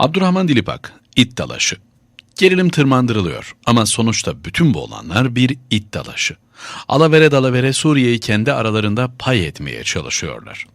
Abdurrahman Dilipak, it dalaşı. Gerilim tırmandırılıyor ama sonuçta bütün bu olanlar bir it dalaşı. Alavere dalavere Suriye'yi kendi aralarında pay etmeye çalışıyorlar.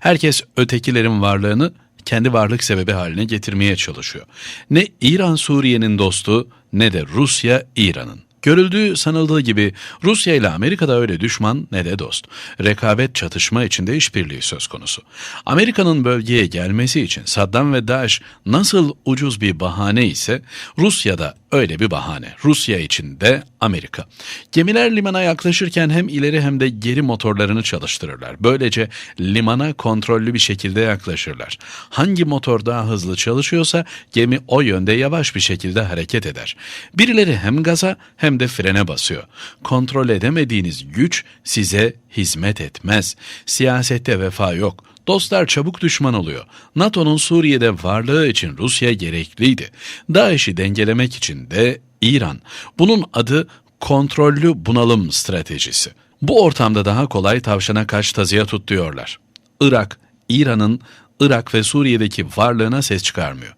Herkes ötekilerin varlığını kendi varlık sebebi haline getirmeye çalışıyor. Ne İran Suriye'nin dostu ne de Rusya İran'ın. Görüldüğü sanıldığı gibi Rusya ile Amerika'da öyle düşman ne de dost. Rekabet çatışma içinde işbirliği söz konusu. Amerika'nın bölgeye gelmesi için Saddam ve Daesh nasıl ucuz bir bahane ise Rusya'da öyle bir bahane. Rusya için de Amerika. Gemiler limana yaklaşırken hem ileri hem de geri motorlarını çalıştırırlar. Böylece limana kontrollü bir şekilde yaklaşırlar. Hangi motor daha hızlı çalışıyorsa gemi o yönde yavaş bir şekilde hareket eder. Birileri hem gaza hem de frene basıyor. Kontrol edemediğiniz güç size hizmet etmez. Siyasette vefa yok. Dostlar çabuk düşman oluyor. NATO'nun Suriye'de varlığı için Rusya gerekliydi. DAEŞ'i dengelemek için de İran. Bunun adı kontrollü bunalım stratejisi. Bu ortamda daha kolay tavşana kaç tazıya tut diyorlar. Irak, İran'ın Irak ve Suriye'deki varlığına ses çıkarmıyor.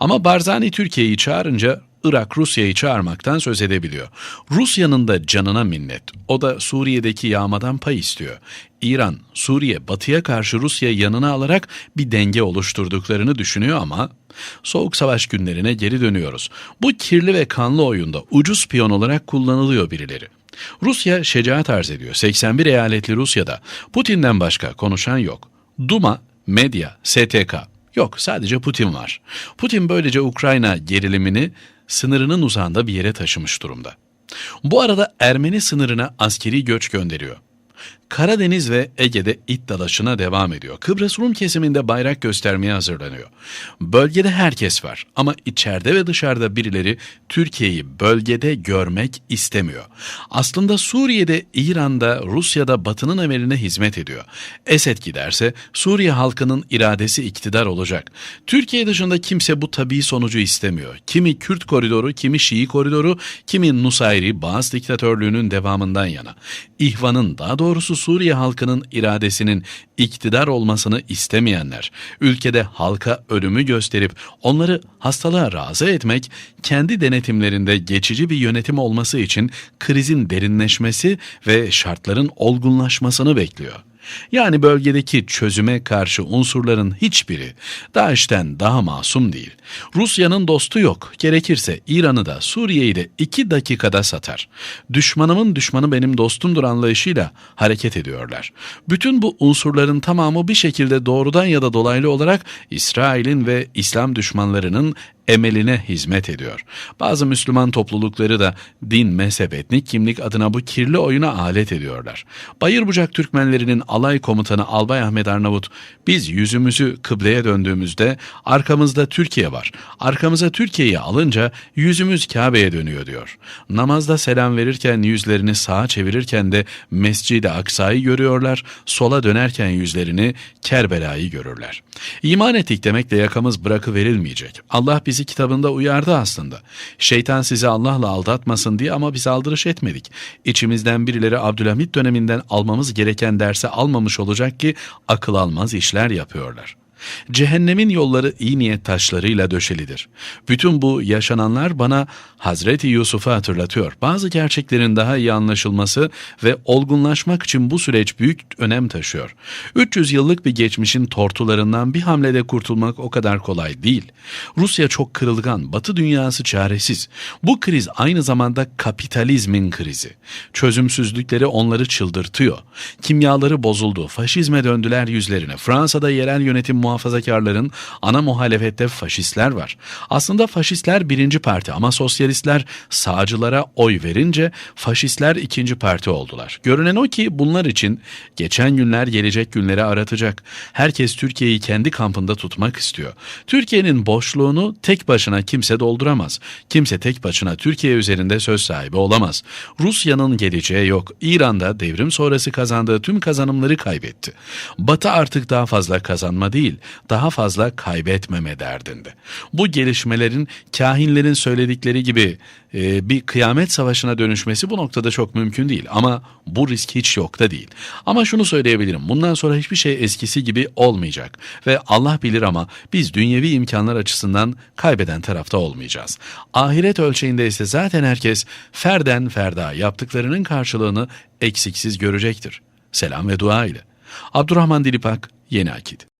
Ama Barzani Türkiye'yi çağırınca Irak Rusya'yı çağırmaktan söz edebiliyor. Rusya'nın da canına minnet. O da Suriye'deki yağmadan pay istiyor. İran, Suriye, batıya karşı Rusya'yı yanına alarak bir denge oluşturduklarını düşünüyor ama Soğuk savaş günlerine geri dönüyoruz. Bu kirli ve kanlı oyunda ucuz piyon olarak kullanılıyor birileri. Rusya şecaat arz ediyor. 81 eyaletli Rusya'da Putin'den başka konuşan yok. Duma, medya, STK yok sadece Putin var. Putin böylece Ukrayna gerilimini sınırının uzağında bir yere taşımış durumda. Bu arada Ermeni sınırına askeri göç gönderiyor. Karadeniz ve Ege'de it dalaşına devam ediyor. Kıbrıs Rum kesiminde bayrak göstermeye hazırlanıyor. Bölgede herkes var ama içeride ve dışarıda birileri Türkiye'yi bölgede görmek istemiyor. Aslında Suriye'de, İran'da, Rusya'da Batı'nın emeline hizmet ediyor. Esed giderse Suriye halkının iradesi iktidar olacak. Türkiye dışında kimse bu tabii sonucu istemiyor. Kimi Kürt koridoru, kimi Şii koridoru, kimi Nusayri, Bağız diktatörlüğünün devamından yana. İhvan'ın daha doğrusu Suriye halkının iradesinin iktidar olmasını istemeyenler, ülkede halka ölümü gösterip onları hastalığa razı etmek, kendi denetimlerinde geçici bir yönetim olması için krizin derinleşmesi ve şartların olgunlaşmasını bekliyor. Yani bölgedeki çözüme karşı unsurların hiçbiri DAEŞ'ten daha masum değil. Rusya'nın dostu yok. Gerekirse İran'ı da Suriye'yi de iki dakikada satar. Düşmanımın düşmanı benim dostumdur anlayışıyla hareket ediyorlar. Bütün bu unsurların tamamı bir şekilde doğrudan ya da dolaylı olarak İsrail'in ve İslam düşmanlarının emeline hizmet ediyor. Bazı Müslüman toplulukları da din, mezhep, etnik kimlik adına bu kirli oyuna alet ediyorlar. Bayırbucak Türkmenlerinin alay komutanı Albay Ahmet Arnavut, biz yüzümüzü kıbleye döndüğümüzde arkamızda Türkiye var. Arkamıza Türkiye'yi alınca yüzümüz Kabe'ye dönüyor diyor. Namazda selam verirken yüzlerini sağa çevirirken de Mescid-i Aksa'yı görüyorlar, sola dönerken yüzlerini Kerbela'yı görürler. İman ettik demekle yakamız bırakıverilmeyecek. Allah bizi bizi kitabında uyardı aslında. Şeytan sizi Allah'la aldatmasın diye ama biz aldırış etmedik. İçimizden birileri Abdülhamit döneminden almamız gereken derse almamış olacak ki akıl almaz işler yapıyorlar. Cehennemin yolları iyi niyet taşlarıyla döşelidir. Bütün bu yaşananlar bana Hazreti Yusuf'u hatırlatıyor. Bazı gerçeklerin daha iyi anlaşılması ve olgunlaşmak için bu süreç büyük önem taşıyor. 300 yıllık bir geçmişin tortularından bir hamlede kurtulmak o kadar kolay değil. Rusya çok kırılgan, Batı dünyası çaresiz. Bu kriz aynı zamanda kapitalizmin krizi. Çözümsüzlükleri onları çıldırtıyor. Kimyaları bozuldu, faşizme döndüler yüzlerine. Fransa'da yerel yönetim muhafazakarların ana muhalefette faşistler var. Aslında faşistler birinci parti ama sosyalistler sağcılara oy verince faşistler ikinci parti oldular. Görünen o ki bunlar için geçen günler gelecek günleri aratacak. Herkes Türkiye'yi kendi kampında tutmak istiyor. Türkiye'nin boşluğunu tek başına kimse dolduramaz. Kimse tek başına Türkiye üzerinde söz sahibi olamaz. Rusya'nın geleceği yok. İran'da devrim sonrası kazandığı tüm kazanımları kaybetti. Batı artık daha fazla kazanma değil, daha fazla kaybetmeme derdinde. Bu gelişmelerin kahinlerin söyledikleri gibi e, bir kıyamet savaşına dönüşmesi bu noktada çok mümkün değil ama bu risk hiç yok da değil. Ama şunu söyleyebilirim bundan sonra hiçbir şey eskisi gibi olmayacak ve Allah bilir ama biz dünyevi imkanlar açısından kaybeden tarafta olmayacağız. Ahiret ölçeğinde ise zaten herkes ferden ferda yaptıklarının karşılığını eksiksiz görecektir. Selam ve dua ile. Abdurrahman Dilipak, Yeni Akit.